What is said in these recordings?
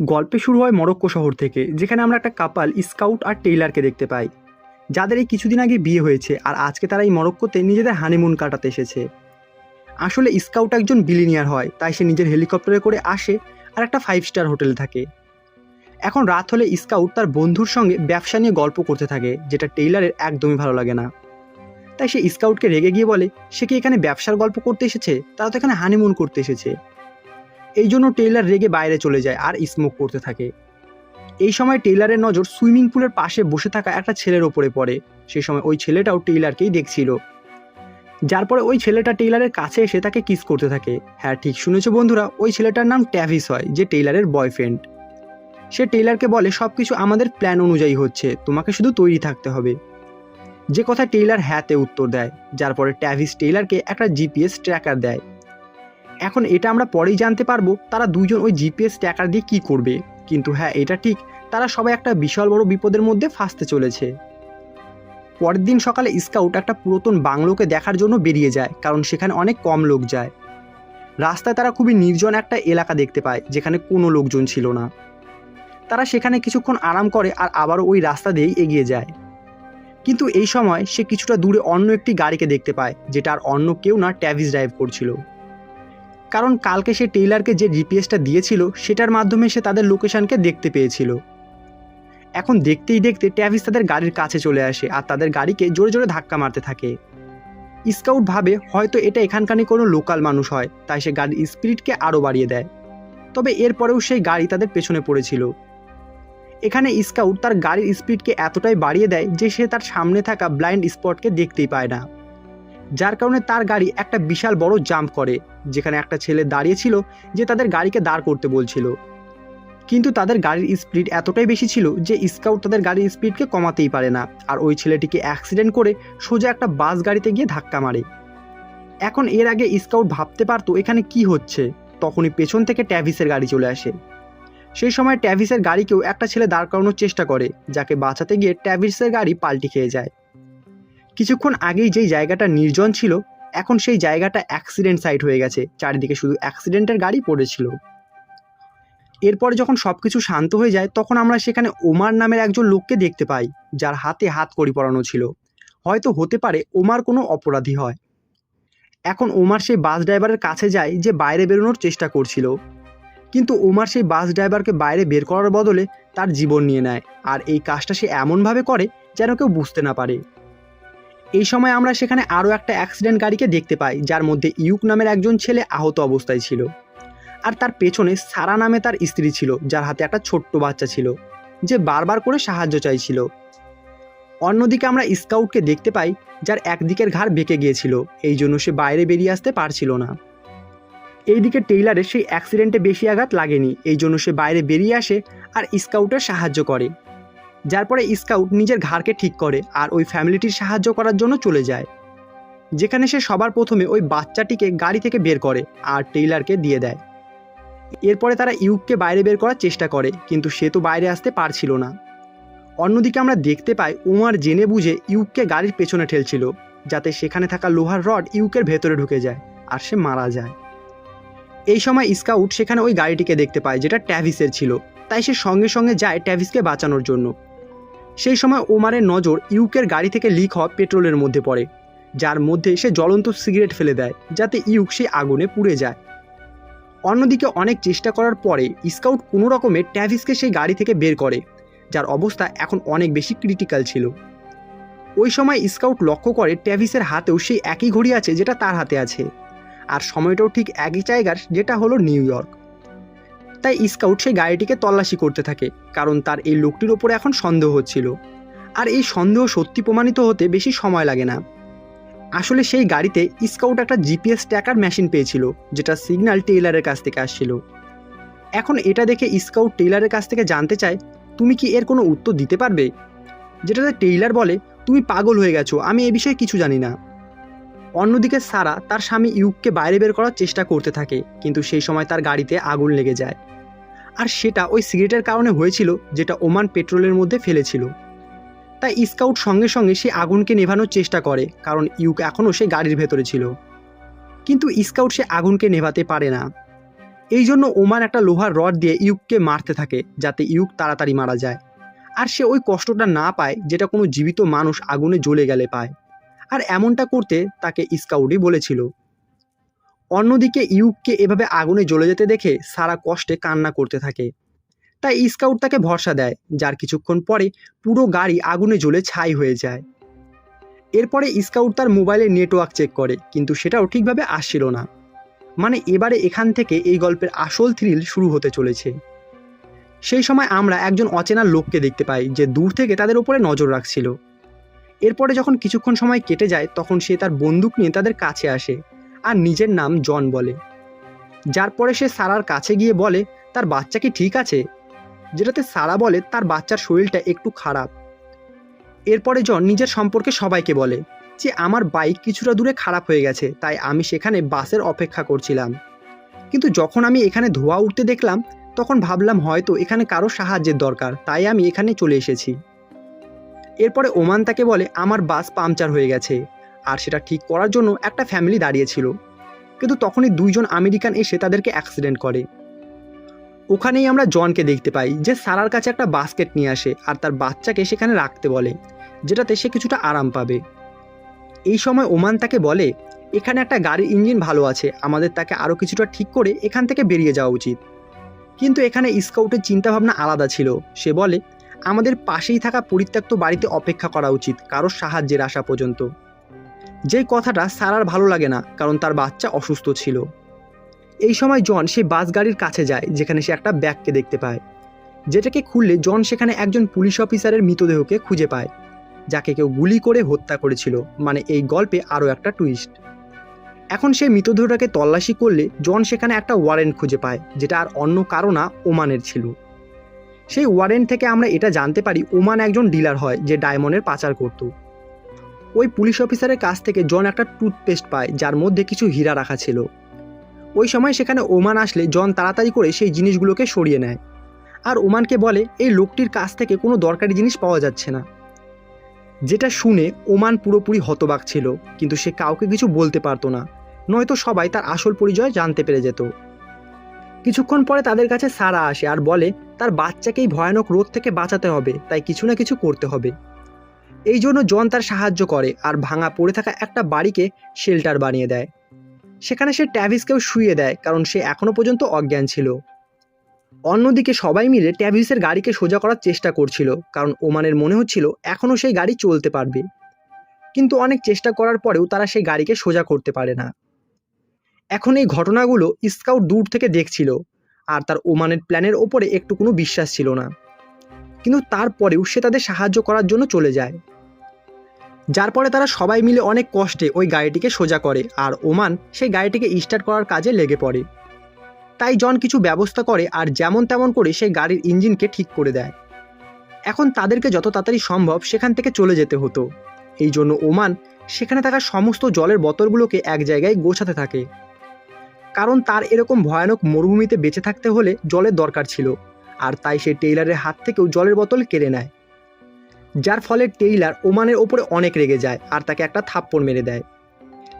গল্পে শুরু হয় মরক্কো শহর থেকে, যেখানে আমরা একটা কাপাল, স্কাউট আর টেইলারকে দেখতে পাই। যাদের এই কিছুদিন আগে বিয়ে হয়েছে আর আজকে তারা এই মরক্কোতে নিজেদের হানিমুন কাটাতে এসেছে। আসলে স্কাউট একজন বিলিনিয়ার হয়, তাই সে নিজের হেলিকপ্টারে করে আসে আর একটা ফাইভ স্টার হোটেলে থাকে। এখন রাত হলে স্কাউট তার বন্ধুর সঙ্গে ব্যবসা নিয়ে গল্প করতে থাকে, যেটা টেইলারের একদমই ভালো লাগে না। তাই সে স্কাউটকে রেগে গিয়ে বলে, সে কি এখানে ব্যবসার গল্প করতে এসেছে? তারা তো এখানে হানিমুন করতে এসেছে। এই জন্য টেইলার রেগে বাইরে চলে যায় আর স্মোক করতে থাকে। এই সময় টেইলারের নজর সুইমিং পুলের পাশে বসে থাকা একটা ছেলের ওপরে পড়ে। সেই সময় ওই ছেলেটাও টেইলারকেই দেখছিল। যার পরে ওই ছেলেটা টেইলারের কাছে এসে তাকে কিস করতে থাকে। হ্যাঁ ঠিক শুনেছো বন্ধুরা, ওই ছেলেটার নাম ট্যাভিস হয়, যে টেইলারের বয়ফ্রেন্ড সে টেইলারকে বলে সব কিছু আমাদের প্ল্যান অনুযায়ী হচ্ছে, তোমাকে শুধু তৈরি থাকতে হবে। যে কথা টেইলার হ্যাঁতে উত্তর দেয়, যার পরে ট্যাভিস টেইলারকে একটা জিপিএস ট্র্যাকার দেয়। এখন এটা আমরা পরেই জানতে পারব তারা দুজন ওই জিপিএস ট্র্যাকার দিয়ে কী করবে। কিন্তু হ্যাঁ এটা ঠিক, তারা সবাই একটা বিশাল বড় বিপদের মধ্যে ফাঁসতে চলেছে। পরের দিন সকালে স্কাউট একটা পুরাতন বাংলোকে দেখার জন্য বেরিয়ে যায়, কারণ সেখানে অনেক কম লোক যায়। রাস্তায় তারা খুবই নির্জন একটা এলাকা দেখতে পায়, যেখানে কোনো লোকজন ছিল না। তারা সেখানে কিছুক্ষণ আরাম করে আর আবারও ওই রাস্তা দিয়েই এগিয়ে যায়। কিন্তু এই সময় সে কিছুটা দূরে অন্য একটি গাড়িকে দেখতে পায়, যেটা আর অন্য কেউ না ট্যাভিস ড্রাইভ করছিল। কারণ কালকে সে টেইলারকে যে জিপিএসটা দিয়েছিল, সেটার মাধ্যমে সে তাদের লোকেশনকে দেখতে পেয়েছিল। এখন দেখতেই দেখতে ট্যাভিস তাদের গাড়ির কাছে চলে আসে আর তাদের গাড়িকে জোরে জোরে ধাক্কা মারতে থাকে। স্কাউট ভাবে হয়তো এটা এখানকারই কোনো লোকাল মানুষ হয়, তাই সে গাড়ির স্পিরিটকে আরও বাড়িয়ে দেয়। তবে এরপরেও সেই গাড়ি তাদের পেছনে পড়েছিল। এখানে স্কাউট তার গাড়ির স্পিডকে এতটাই বাড়িয়ে দেয় যে সে তার সামনে থাকা ব্লাইন্ড স্পটকে দেখতেই পায় না। যার কারণে তার গাড়ি একটা বিশাল বড় জাম্প করে, যেখানে একটা ছেলে দাঁড়িয়ে ছিল যে তাদের গাড়িকে দাঁড় করতে বলছিল। কিন্তু তাদের গাড়ির স্পিড এতটাই বেশি ছিল যে স্কাউট তাদের গাড়ির স্পিডকে কমাতেই পারে না, আর ওই ছেলেটিকে অ্যাক্সিডেন্ট করে সোজা একটা বাস গাড়িতে গিয়ে ধাক্কা মারে। এখন এর আগে স্কাউট ভাবতে পারতো এখানে কি হচ্ছে, তখনই পেছন থেকে ট্যাভিসের গাড়ি চলে আসে। সেই সময় ট্যাভিসের গাড়িকেও একটা ছেলে দাঁড় করানোর চেষ্টা করে, যাকে বাঁচাতে গিয়ে ট্যাভিসের গাড়ি পাল্টি খেয়ে যায়। কিছুক্ষণ আগেই যেই জায়গাটা নির্জন ছিল, এখন সেই জায়গাটা অ্যাক্সিডেন্ট সাইট হয়ে গেছে। চারিদিকে শুধু অ্যাক্সিডেন্টের গাড়ি পড়েছিল। এরপরে যখন সব কিছু শান্ত হয়ে যায়, তখন আমরা সেখানে ওমার নামের একজন লোককে দেখতে পাই, যার হাতে হাত কড়ি পরানো ছিল। হয়তো হতে পারে ওমার কোনো অপরাধী হয়। এখন ওমার সেই বাস ড্রাইভারের কাছে যায় যে বাইরে বেরোনোর চেষ্টা করছিল। কিন্তু ওমার সেই বাস ড্রাইভারকে বাইরে বের করার বদলে তার জীবন নিয়ে নেয়। আর এই কাজটা সে এমনভাবে করে যেন কেউ বুঝতে না পারে। এই সময় আমরা সেখানে আরও একটা অ্যাক্সিডেন্ট গাড়িকে দেখতে পাই, যার মধ্যে ইউক নামের একজন ছেলে আহত অবস্থায় ছিল। আর তার পেছনে সারা নামে তার স্ত্রী ছিল, যার হাতে একটা ছোট্ট বাচ্চা ছিল, যে বারবার করে সাহায্য চাইছিল। অন্যদিকে আমরা স্কাউটকে দেখতে পাই, যার একদিকের ঘাড় বেঁকে গিয়েছিল, এই জন্য সে বাইরে বেরিয়ে আসতে পারছিল না। এইদিকে টেইলারের সেই অ্যাক্সিডেন্টে বেশি আঘাত লাগেনি, এই জন্য সে বাইরে বেরিয়ে আসে আর স্কাউটের সাহায্য করে। যার পরে স্কাউট নিজের ঘাড়কে ঠিক করে আর ওই ফ্যামিলিটির সাহায্য করার জন্য চলে যায়। যেখানে সে সবার প্রথমে ওই বাচ্চাটিকে গাড়ি থেকে বের করে আর টেইলারকে দিয়ে দেয়। এরপরে তারা ইউককে বাইরে বের করার চেষ্টা করে, কিন্তু সে তো বাইরে আসতে পারছিল না। অন্যদিকে আমরা দেখতে পাই উমার জেনে বুঝে ইউককে গাড়ির পেছনে ঠেলছিল, যাতে সেখানে থাকা লোহার রড ইউকের ভেতরে ঢুকে যায় আর সে মারা যায়। এই সময় স্কাউট সেখানে ওই গাড়িটিকে দেখতে পায়, যেটা ট্যাভিসের ছিল। তাই সে সঙ্গে সঙ্গে যায় ট্যাভিসকে বাঁচানোর জন্য। সেই সময় ওমারের নজর ইউকের গাড়ি থেকে লিক হওয়া পেট্রোলের মধ্যে পড়ে, যার মধ্যে সে জ্বলন্ত সিগারেট ফেলে দেয়, যাতে ইউক সেই আগুনে পুড়ে যায়। অন্যদিকে অনেক চেষ্টা করার পরে স্কাউট কোনো রকমে ট্যাভিসকে সেই গাড়ি থেকে বের করে, যার অবস্থা এখন অনেক বেশি ক্রিটিক্যাল ছিল। ওই সময় স্কাউট লক্ষ্য করে ট্যাভিসের হাতেও সেই একই ঘড়ি আছে যেটা তার হাতে আছে। আর সময়টাও ঠিক একই জায়গার, যেটা হলো নিউ ইয়র্ক। তাই স্কাউট সেই গাড়িটিকে তল্লাশি করতে থাকে, কারণ তার এই লোকটির ওপরে এখন সন্দেহ হচ্ছিল। আর এই সন্দেহ সত্যি প্রমাণিত হতে বেশি সময় লাগে না। আসলে সেই গাড়িতে স্কাউট একটা জিপিএস ট্র্যাকার মেশিন পেয়েছিল, যেটা সিগন্যাল টেইলারের কাছ থেকে আসছিল। এখন এটা দেখে স্কাউট টেইলারের কাছ থেকে জানতে চায়, তুমি কি এর কোনো উত্তর দিতে পারবে? যেটাতে টেইলার বলে, তুমি পাগল হয়ে গেছো, আমি এ বিষয়ে কিছু জানি না। অন্যদিকে সারা তার স্বামী ইউককে বাইরে বের করার চেষ্টা করতে থাকে, কিন্তু সেই সময় তার গাড়িতে আগুন লেগে যায়। আর সেটা ওই সিগারেটের কারণে হয়েছিল যেটা ওমান পেট্রোলের মধ্যে ফেলেছিল। তাই স্কাউট সঙ্গে সঙ্গে সে আগুনকে নেভানোর চেষ্টা করে, কারণ ইউক এখনও সে গাড়ির ভেতরে ছিল। কিন্তু স্কাউট সে আগুনকে নেভাতে পারে না। এই জন্য ওমান একটা লোহার রড দিয়ে ইউককে মারতে থাকে, যাতে ইউক তাড়াতাড়ি মারা যায়। আর সে ওই কষ্টটা না পায়, যেটা কোনো জীবিত মানুষ আগুনে জ্বলে গেলে পায়। আর এমনটা করতে তাকে স্কাউডই বলেছিল। অন্যদিকে ইউককে এভাবে আগুনে জ্বলে যেতে দেখে সারা কষ্টে কান্না করতে থাকে। তাই স্কাউট তাকে ভরসা দেয়, যার কিছুক্ষণ পরে পুরো গাড়ি আগুনে জ্বলে ছাই হয়ে যায়। এরপরে স্কাউট তার মোবাইলে নেটওয়ার্ক চেক করে, কিন্তু সেটাও ঠিকভাবে আসছিল না। মানে এবারে এখান থেকে এই গল্পের আসল থ্রিল শুরু হতে চলেছে। সেই সময় আমরা একজন অচেনা লোককে দেখতে পাই, যে দূর থেকে তাদের উপরে নজর রাখছিল। এরপরে যখন কিছুক্ষণ সময় কেটে যায়, তখন সে তার বন্দুক নিয়ে তাদের কাছে আসে। আর নিজের নাম জন বলে। যার পরে সে সারার কাছে গিয়ে বলে, তার বাচ্চা কি ঠিক আছে? যেটাতে সারা বলে, তার বাচ্চার শরীরটা একটু খারাপ। এরপরে জন নিজের সম্পর্কে সবাইকে বলে, যে আমার বাইক কিছুটা দূরে খারাপ হয়ে গেছে, তাই আমি সেখানে বাসের অপেক্ষা করছিলাম। কিন্তু যখন আমি এখানে ধোয়া উঠতে দেখলাম, তখন ভাবলাম হয়তো এখানে কারও সাহায্যের দরকার, তাই আমি এখানে চলে এসেছি। এরপরে ওমান তাকে বলে, আমার বাস পাংচার হয়ে গেছে। আর সেটা ঠিক করার জন্য একটা ফ্যামিলি দাঁড়িয়েছিল কিন্তু তখনই দুইজন আমেরিকান এসে তাদেরকে অ্যাক্সিডেন্ট করে। ওখানেই আমরা জনকে দেখতে পাই যে সারার কাছে একটা বাস্কেট নিয়ে আসে আর তার বাচ্চাকে সেখানে রাখতে বলে, যেটাতে সে কিছুটা আরাম পাবে। এই সময় ওমান তাকে বলে, এখানে একটা গাড়ির ইঞ্জিন ভালো আছে, আমাদের তাকে আরও কিছুটা ঠিক করে এখান থেকে বেরিয়ে যাওয়া উচিত। কিন্তু এখানে স্কাউটের চিন্তাভাবনা আলাদা ছিল। সে বলে, আমাদের পাশেই থাকা পরিত্যক্ত বাড়িতে অপেক্ষা করা উচিত, কারোর সাহায্যের আসা পর্যন্ত। যেই কথাটা সারার ভালো লাগে না, কারণ তার বাচ্চা অসুস্থ ছিল। এই সময় জন সেই বাস গাড়ির কাছে যায়, যেখানে সে একটা ব্যাগকে দেখতে পায়। যেটাকে খুললে জন সেখানে একজন পুলিশ অফিসারের মৃতদেহকে খুঁজে পায়, যাকে কেউ গুলি করে হত্যা করেছিল। মানে এই গল্পে আরও একটা টুইস্ট এখন সেই মৃতদেহটাকে তল্লাশি করলে জন সেখানে একটা ওয়ারেন্ট খুঁজে পায়, যেটা আর অন্য কারও না, ওমানের ছিল। সেই ওয়ারেন্ট থেকে আমরা এটা জানতে পারি, ওমান একজন ডিলার হয়, যে ডায়মন্ডের পাচার করত। ওই পুলিশ অফিসারের কাছ থেকে জন একটা টুথপেস্ট পায়, যার মধ্যে কিছু হীরা রাখা ছিল। ওই সময় সেখানে ওমান আসলে জন তাড়াতাড়ি করে সেই জিনিসগুলোকে সরিয়ে নেয়। আর ওমানকে বলে, এই লোকটির কাছ থেকে কোনো দরকারি জিনিস পাওয়া যাচ্ছে না। যেটা শুনে ওমান পুরোপুরি হতবাক ছিল, কিন্তু সে কাউকে কিছু বলতে পারতো না, নয়তো সবাই তার আসল পরিচয় জানতে পেরে যেত। কিছুক্ষণ পরে তাদের কাছে সারা আসে আর বলে, তার বাচ্চাকেই ভয়ানক রোদ থেকে বাঁচাতে হবে, তাই কিছু না কিছু করতে হবে। এই জন্য জন তার সাহায্য করে আর ভাঙা পড়ে থাকা একটা বাড়িকে শেল্টার বানিয়ে দেয়। সেখানে সে ট্যাভিসকেও শুয়ে দেয় কারণ সে এখনও পর্যন্ত অজ্ঞান ছিল। অন্যদিকে সবাই মিলে ট্যাভিসের গাড়িকে সোজা করার চেষ্টা করছিল কারণ ওমানের মনে হচ্ছিল এখনও সেই গাড়ি চলতে পারবে। কিন্তু অনেক চেষ্টা করার পরেও তারা সেই গাড়িকে সোজা করতে পারে না। এখন এই ঘটনাগুলো স্কাউট দূর থেকে দেখছিল আর তার ওমানের প্ল্যানের ওপরে একটু কোনো বিশ্বাস ছিল না। কিন্তু তারপরেও সে তাদের সাহায্য করার জন্য চলে যায়। যার পরে তারা সবাই মিলে অনেক কষ্টে ওই গাড়িটিকে সোজা করে আর ওমান সেই গাড়িটিকে স্টার্ট করার কাজে লেগে পড়ে। তাই জন কিছু ব্যবস্থা করে আর যেমন তেমন করে সেই গাড়ির ইঞ্জিনকে ঠিক করে দেয়। এখন তাদেরকে যত তাড়াতাড়ি সম্ভব সেখান থেকে চলে যেতে হতো। এই জন্য ওমান সেখানে থাকা সমস্ত জলের বোতলগুলোকে এক জায়গায় গোছাতে থাকে। কারণ তার এরকম ভয়ানক মরুভূমিতে বেঁচে থাকতে হলে জলের দরকার ছিল। আর তাই সে টেইলারের হাত থেকেও জলের বোতল কেড়ে নেয়। যার ফলে টেইলার ওমানের ওপরে অনেক রেগে যায় আর তাকে একটা থাপ্পড় মেরে দেয়।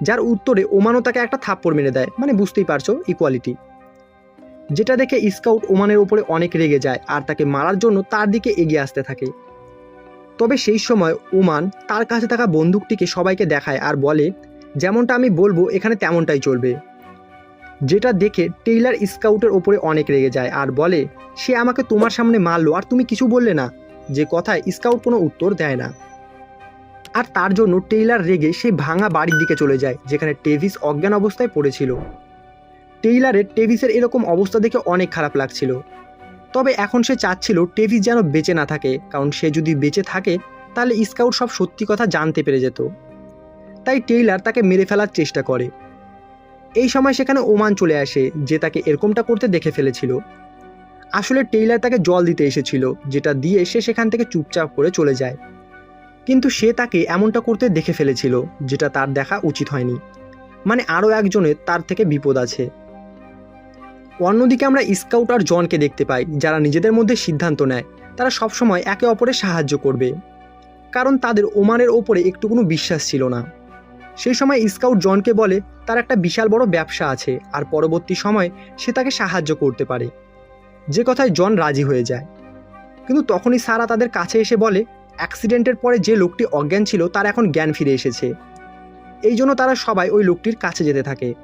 যার উত্তরে ওমানও তাকে একটা থাপ্পড় মেরে দেয় মানে বুঝতেই পারছ ইকুয়ালিটি যেটা দেখে স্কাউট ওমানের ওপরে অনেক রেগে যায় আর তাকে মারার জন্য তার দিকে এগিয়ে আসতে থাকে। তবে সেই সময় ওমান তার কাছে থাকা বন্দুকটিকে সবাইকে দেখায় আর বলে, যেমনটা আমি বলব, এখানে তেমনটাই চলবে। যেটা দেখে টেইলার স্কাউটের ওপরে অনেক রেগে যায় আর বলে, সে আমাকে তোমার সামনে মারলো আর তুমি কিছু বললে না। যে কথায় স্কাউট কোনো উত্তর দেয় না। আর তার জন্য টেইলার রেগে সেই ভাঙা বাড়ির দিকে চলে যায়, যেখানে টেভিস অজ্ঞান অবস্থায় পড়েছিল। টেইলারের টেভিসের এরকম অবস্থা দেখে অনেক খারাপ লাগছিল। তবে এখন সে চাচ্ছিল টেভিস যেন বেঁচে না থাকে, কারণ সে যদি বেঁচে থাকে, তাহলে স্কাউট সব সত্যি কথা জানতে পেরে যেত। তাই টেইলার তাকে মেরে ফেলার চেষ্টা করে। এই সময় সেখানে ওমান চলে আসে, যে তাকে এরকমটা করতে দেখে ফেলেছিল। আসলে টেইলার তাকে জল দিতে এসেছিল, যেটা দিয়ে সে সেখান থেকে চুপচাপ করে চলে যায়। কিন্তু সে তাকে এমনটা করতে দেখে ফেলেছিল, যেটা তার দেখা উচিত হয়নি। মানে আরও একজনের তার থেকে বিপদ আছে। অন্যদিকে আমরা স্কাউট আর জনকে দেখতে পাই, যারা নিজেদের মধ্যে সিদ্ধান্ত নেয়। তারা সবসময় একে অপরের সাহায্য করবে। কারণ তাদের ওমানের ওপরে একটু কোনো বিশ্বাস ছিল না। সেই সময় স্কাউট জনকে বলে, তার একটা বিশাল বড় ব্যবসা আছে, আর পরবর্তী সময়ে সে তাকে সাহায্য করতে পারে। যে কথায় জন রাজি হয়ে যায়। কিন্তু তখনই সারা তাদের কাছে এসে বলে, অ্যাক্সিডেন্টের পরে যে লোকটি অজ্ঞান ছিল, তার এখন জ্ঞান ফিরে এসেছে। এই জন্য তারা সবাই ওই লোকটির কাছে যেতে থাকে।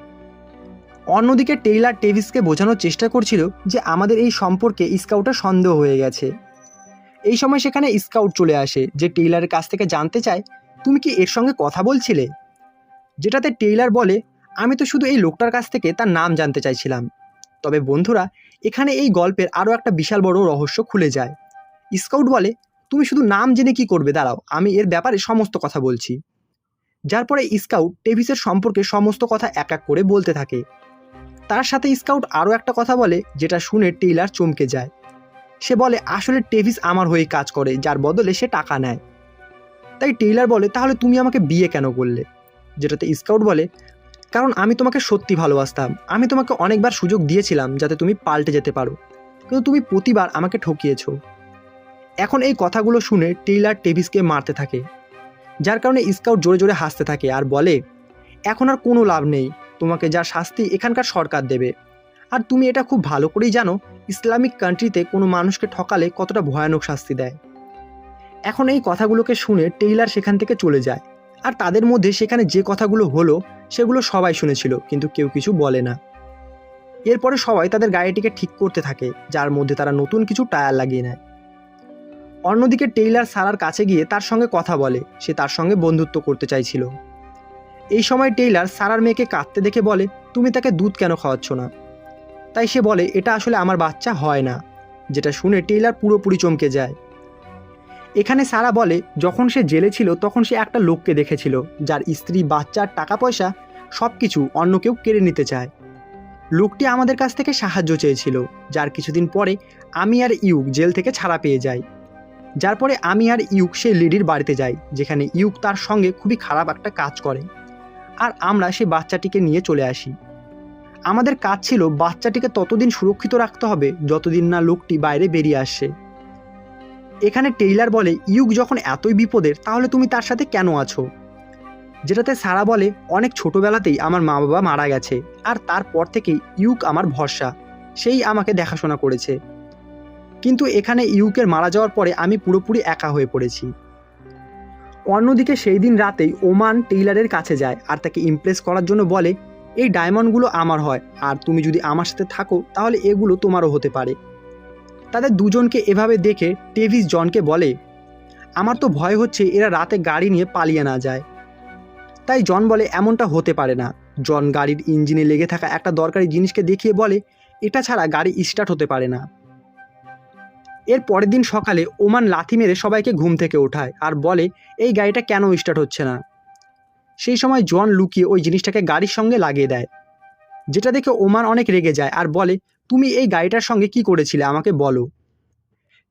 অন্যদিকে টেইলার টেভিসকে বোঝানোর চেষ্টা করছিল যে আমাদের এই সম্পর্কে স্কাউটের সন্দেহ হয়ে গেছে। এই সময় সেখানে স্কাউট চলে আসে, যে টেইলারের কাছ থেকে জানতে চায়, তুমি কি এর সঙ্গে কথা বলছিলে? যেটাতে টেইলার বলে, আমি তো শুধু এই লোকটার কাছ থেকে তার নাম জানতে চাইছিলাম। তবে বন্ধুরা এখানে এই গল্পের আরও একটা বিশাল বড় রহস্য খুলে যায়। স্কাউট বলে, তুমি শুধু নাম জেনে কি করবে? দাঁড়াও, আমি এর ব্যাপারে সমস্ত কথা বলছি। যার পরে স্কাউট টেভিসের সম্পর্কে সমস্ত কথা এক এক করে বলতে থাকে। তার সাথে স্কাউট আরও একটা কথা বলে, যেটা শুনে টেইলার চমকে যায়। সে বলে, আসলে টেভিস আমার হয়ে কাজ করে, যার বদলে সে টাকা নেয়। তাই টেইলার বলে, তাহলে তুমি আমাকে বিয়ে কেন করলে? যেটাতে স্কাউট বলে কারণ আমি তোমাকে সত্যি ভালোবাসতাম। আমি তোমাকে অনেকবার সুযোগ দিয়েছিলাম যাতে তুমি পাল্টে যেতে পারো। কিন্তু তুমি প্রতিবার আমাকে ঠকিয়েছো। এখন এই কথাগুলো শুনে টেইলার টেভিসকে মারতে থাকে। যার কারণে স্কাউট জোরে জোরে হাসতে থাকে আর বলে, এখন আর কোনো লাভ নেই। তোমাকে যা শাস্তি এখানকার সরকার দেবে। আর তুমি এটা খুব ভালো করেই জানো, ইসলামিক কান্ট্রিতে কোনো মানুষকে ঠকালে কতটা ভয়ানক শাস্তি দেয়। এখন এই কথাগুলোকে শুনে টেইলার সেখান থেকে চলে যায়। আর তাদের মধ্যে সেখানে যে কথাগুলো হলো, সেগুলো সবাই শুনেছিল, কিন্তু কেউ কিছু বলে না। এরপরে সবাই তাদের গাড়িটিকে ঠিক করতে থাকে, যার মধ্যে তারা নতুন কিছু টায়ার লাগিয়ে নেয়। অন্যদিকে টেইলার সারার কাছে গিয়ে তার সঙ্গে কথা বলে, সে তার সঙ্গে বন্ধুত্ব করতে চাইছিল। এই সময় টেইলার সারার মেয়েকে কাঁদতে দেখে বলে, তুমি তাকে দুধ কেন খাওয়াচ্ছ না? তাই সে বলে, এটা আসলে আমার বাচ্চা হয় না। যেটা শুনে টেইলার পুরোপুরি চমকে যায়। এখানে সারা বলে, যখন সে জেলে ছিল, তখন সে একটা লোককে দেখেছিল, যার স্ত্রী বাচ্চার টাকা পয়সা সব কিছু অন্য কেউ কেড়ে নিতে চায়। লোকটি আমাদের কাছ থেকে সাহায্য চেয়েছিল, যার কিছুদিন পরে আমি আর ইউক জেল থেকে ছাড়া পেয়ে যাই। যার পরে আমি আর ইউক সেই লেডির বাড়িতে যাই, যেখানে ইউক তার সঙ্গে খুবই খারাপ একটা কাজ করে। আর আমরা সেই বাচ্চাটিকে নিয়ে চলে আসি। আমাদের কাজ ছিল, বাচ্চাটিকে ততদিন সুরক্ষিত রাখতে হবে, যতদিন না লোকটি বাইরে বেরিয়ে আসছে এখানে টেইলার বলে ইউক যখন এতই বিপদের, তাহলে তুমি তার সাথে কেন আছো? যেটাতে সারা বলে, অনেক ছোটবেলাতেই আমার মা বাবা মারা গেছে, আর তারপর থেকেই ইউক আমার ভরসা, সেই আমাকে দেখাশোনা করেছে। কিন্তু এখানে ইউকের মারা যাওয়ার পরে আমি পুরোপুরি একা হয়ে পড়েছি। অন্যদিকে সেই দিন রাতেই ওমান টেইলারের কাছে যায়, আর তাকে ইমপ্রেস করার জন্য বলে, এই ডায়মন্ডগুলো আমার হয়, আর তুমি যদি আমার সাথে থাকো, তাহলে এগুলো তোমারও হতে পারে। তাদের দুজনকে এভাবে দেখে টেভিস জনকে বলে, আমার তো ভয় হচ্ছে এরা রাতে গাড়ি নিয়ে পালিয়ে না যায়। তাই জন বলে, এমনটা হতে পারে না। জন গাড়ির ইঞ্জিনে লেগে থাকা একটা দরকারি জিনিসকে দেখিয়ে বলে, এটা ছাড়া গাড়ি স্টার্ট হতে পারে না। এর পরের দিন সকালে ওমান লাথি মেরে সবাইকে ঘুম থেকে ওঠায় আর বলে, এই গাড়িটা কেন স্টার্ট হচ্ছে না? সেই সময় জন লুকিয়ে ওই জিনিসটাকে গাড়ির সঙ্গে লাগিয়ে দেয়, যেটা দেখে ওমান অনেক রেগে যায় আর বলে তুমি এই গাড়িটার সঙ্গে কি করেছিলে? আমাকে বলো।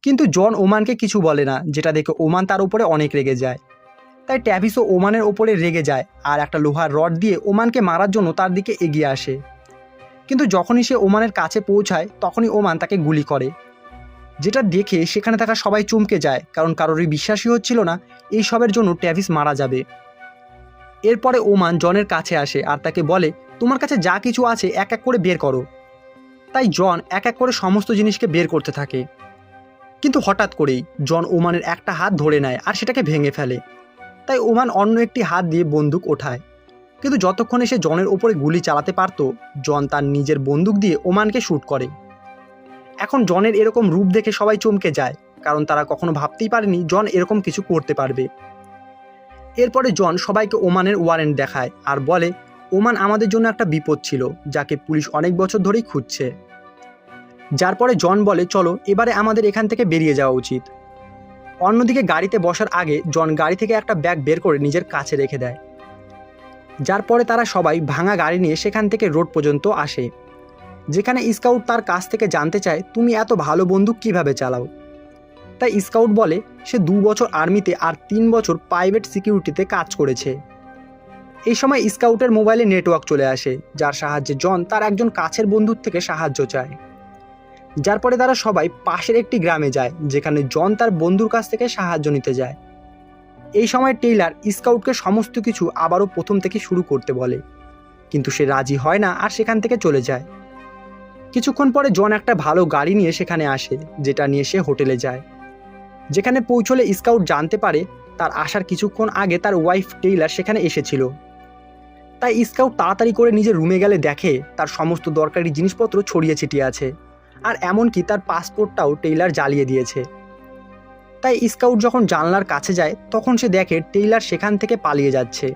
কিন্তু জন ওমানকে কিছু বলে না, যেটা দেখে ওমান তার উপরে অনেক রেগে যায়। তাই ট্যাভিসও ওমানের ওপরে রেগে যায় আর একটা লোহার রড দিয়ে ওমানকে মারার জন্য তার দিকে এগিয়ে আসে। কিন্তু যখনই সে ওমানের কাছে পৌঁছায়, তখনই ওমান তাকে গুলি করে। যেটা দেখে সেখানে থাকা সবাই চমকে যায়, কারণ কারোরই বিশ্বাসই হচ্ছিল না, এই সবের জন্য ট্যাভিস মারা যাবে। এরপরে ওমান জনের কাছে আসে আর তাকে বলে, তোমার কাছে যা কিছু আছে, এক এক করে বের করো। তাই জন এক এক করে সমস্ত জিনিসকে বের করতে থাকে। কিন্তু হঠাৎ করেই জন ওমানের একটা হাত ধরে নেয় আর সেটাকে ভেঙে ফেলে। তাই ওমান অন্য একটি হাত দিয়ে বন্দুক ওঠায়। কিন্তু যতক্ষণে সে জনের ওপরে গুলি চালাতে পারত, জন তার নিজের বন্দুক দিয়ে ওমানকে শ্যুট করে। এখন জনের এরকম রূপ দেখে সবাই চমকে যায়, কারণ তারা কখনো ভাবতেই পারেনি জন এরকম কিছু করতে পারবে। এরপরে জন সবাইকে ওমানের ওয়ারেন্ট দেখায় আর বলে ওমান আমাদের জন্য একটা বিপদ ছিল, যাকে পুলিশ অনেক বছর ধরেই খুঁজছে। যার পরে জন বলে, চলো, এবারে আমাদের এখান থেকে বেরিয়ে যাওয়া উচিত। অন্যদিকে গাড়িতে বসার আগে জন গাড়ি থেকে একটা ব্যাগ বের করে নিজের কাছে রেখে দেয়। যার পরে তারা সবাই ভাঙা গাড়ি নিয়ে সেখান থেকে রোড পর্যন্ত আসে। যেখানে স্কাউট তার কাছ থেকে জানতে চায়, তুমি এত ভালো বন্দুক কীভাবে চালাও? তাই স্কাউট বলে, সে দু বছর আর্মিতে আর তিন বছর প্রাইভেট সিকিউরিটিতে কাজ করেছে। এই সময় স্কাউটের মোবাইলে নেটওয়ার্ক চলে আসে, যার সাহায্যে জন তার একজন কাছের বন্ধুর থেকে সাহায্য চায়। যার পরে তারা সবাই পাশের একটি গ্রামে যায়, যেখানে জন তার বন্ধুর কাছ থেকে সাহায্য নিতে যায়। এই সময় টেইলার স্কাউটকে সমস্ত কিছু আবারও প্রথম থেকে শুরু করতে বলে। কিন্তু সে রাজি হয় না আর সেখান থেকে চলে যায়। কিছুক্ষণ পরে জন একটা ভালো গাড়ি নিয়ে সেখানে আসে, যেটা নিয়ে সে হোটেলে যায়। যেখানে পৌঁছলে স্কাউট জানতে পারে তার আসার কিছুক্ষণ আগে তার ওয়াইফ টেইলার সেখানে এসেছিল। তাই স্কাউট তাড়াতাড়ি করে নিজের রুমে গেলে দেখে তার সমস্ত দরকারি জিনিসপত্র ছড়িয়ে ছিটিয়ে আছে। আর এমনকি তার পাসপোর্টটাও টেইলার জ্বালিয়ে দিয়েছে। তাই স্কাউট যখন জানলার কাছে যায়, তখন সে দেখে টেইলার সেখান থেকে পালিয়ে যাচ্ছে।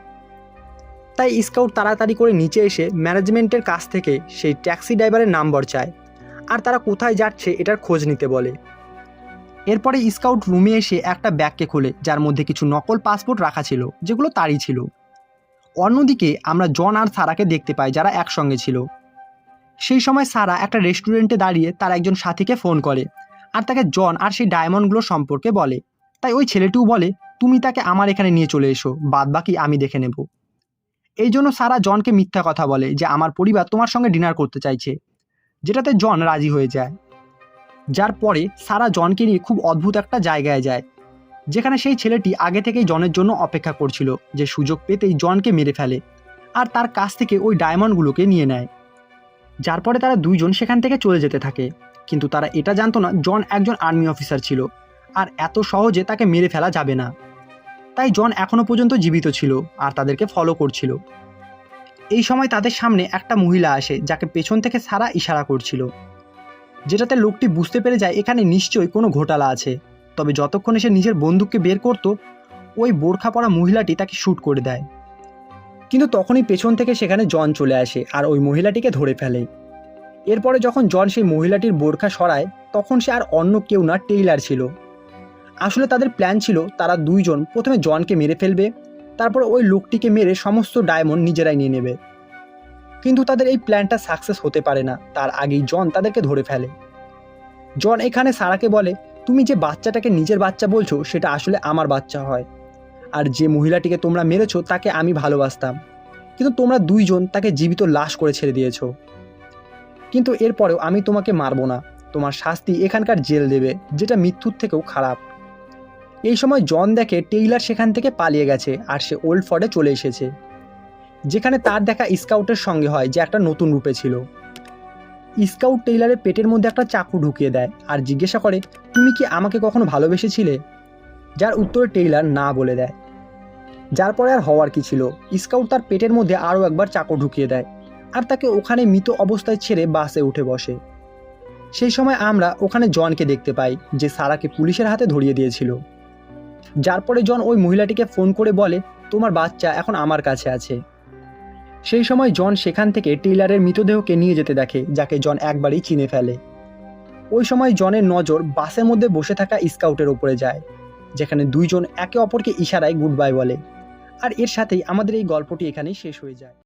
তাই স্কাউট তাড়াতাড়ি করে নিচে এসে ম্যানেজমেন্টের কাছ থেকে সেই ট্যাক্সি ড্রাইভারের নাম্বার চায়। আর তারা কোথায় যাচ্ছে এটার খোঁজ নিতে বলে। এরপরে স্কাউট রুমে এসে একটা ব্যাগকে খোলে, যার মধ্যে কিছু নকল পাসপোর্ট রাখা ছিল, যেগুলো তারই ছিল। অন্যদিকে আমরা জন আর সারাকে দেখতে পাই যারা একসঙ্গে ছিল। সেই সময় সারা একটা রেস্টুরেন্টে দাঁড়িয়ে তার একজন সাথীকে ফোন করে আর তাকে জন আর সেই ডায়মন্ডগুলো সম্পর্কে বলে। তাই ওই ছেলেটিও বলে, তুমি তাকে আমার এখানে নিয়ে চলে এসো বাদ বাকি আমি দেখে নেব। এই জন্য সারা জনকে মিথ্যা কথা বলে যে আমার পরিবার তোমার সঙ্গে ডিনার করতে চাইছে, যেটাতে জন রাজি হয়ে যায়। যার পরে সারা জনকে নিয়ে খুব অদ্ভুত একটা জায়গায় যায়। যেখানে সেই ছেলেটি আগে থেকেই জনের জন্য অপেক্ষা করছিল যে সুযোগ পেতেই জনকে মেরে ফেলে আর তার কাছ থেকে ওই ডায়মন্ডগুলোকে নিয়ে নেয়। যার পরে তারা দুইজন সেখান থেকে চলে যেতে থাকে। কিন্তু তারা এটা জানতো না জন একজন আর্মি অফিসার ছিল আর এত সহজে তাকে মেরে ফেলা যাবে না। তাই জন এখনও পর্যন্ত জীবিত ছিল আর তাদেরকে ফলো করছিল। এই সময় তাদের সামনে একটা মহিলা আসে যাকে পেছন থেকে সারা ইশারা করছিল। যেটাতে লোকটি বুঝতে পেরে যায় এখানে নিশ্চয়ই কোনো ঘোটালা আছে। তবে যতক্ষণে সে নিজের বন্দুককে বের করত, ওই বোরখা পরা মহিলাটি তাকে শ্যুট করে দেয়। কিন্তু তখনই পেছন থেকে সেখানে জন চলে আসে আর ওই মহিলাটিকে ধরে ফেলে। এরপরে যখন জন সেই মহিলাটির বোরখা সরায়, তখন সে আর অন্য কেউ না, টেইলার ছিল। আসলে তাদের প্ল্যান ছিল, তারা দুইজন প্রথমে জনকে মেরে ফেলবে, তারপর ওই লোকটিকে মেরে সমস্ত ডায়মন্ড নিজেরাই নিয়ে নেবে। কিন্তু তাদের এই প্ল্যানটা সাকসেস হতে পারে না, তার আগেই জন তাদেরকে ধরে ফেলে। জন এখানে সারাকে বলে তুমি যে বাচ্চাটাকে নিজের বাচ্চা বলছো, সেটা আসলে আমার বাচ্চা হয়। আর যে মহিলাটিকে তোমরা মেরেছো, তাকে আমি ভালোবাসতাম। কিন্তু তোমরা দুইজন তাকে জীবিত লাশ করে ছেড়ে দিয়েছ। কিন্তু এরপরেও আমি তোমাকে মারবো না। তোমার শাস্তি এখানকার জেল দেবে, যেটা মৃত্যুর থেকেও খারাপ। এই সময় জন দেখে টেইলার সেখান থেকে পালিয়ে গেছে, আর সে ওল্ড ফর্ডে চলে এসেছে। যেখানে তার দেখা স্কাউটের সঙ্গে হয়, যে একটা নতুন রূপে ছিল। স্কাউট টেইলারের পেটের মধ্যে একটা চাকু ঢুকিয়ে দেয় আর জিজ্ঞাসা করে, তুমি কি আমাকে কখনো ভালোবেসেছিলে? যার উত্তরে টেইলার না বলে দেয়। যার পরে আর হওয়ার কি ছিল? স্কাউট তার পেটের মধ্যে আরও একবার চাকু ঢুকিয়ে দেয় আর তাকে ওখানে মৃত অবস্থায় ছেড়ে বাসে উঠে বসে। সেই সময় আমরা ওখানে জনকে দেখতে পাই, যে সারাকে পুলিশের হাতে ধরিয়ে দিয়েছিল। যার পরে জন ওই মহিলাটিকে ফোন করে বলে, তোমার বাচ্চা এখন আমার কাছে আছে। সেই সময় জন সেখান থেকে টেইলারের মৃতদেহকে নিয়ে যেতে দেখে, যাকে জন একবারই চিনে ফেলে। ওই সময় জনের নজর বাসের মধ্যে বসে থাকা স্কাউটের ওপরে যায়, যেখানে দুইজন একে অপরকে ইশারায় গুড বাই বলে। আর এর সাথেই আমাদের এই গল্পটি এখানেই শেষ হয়ে যায়।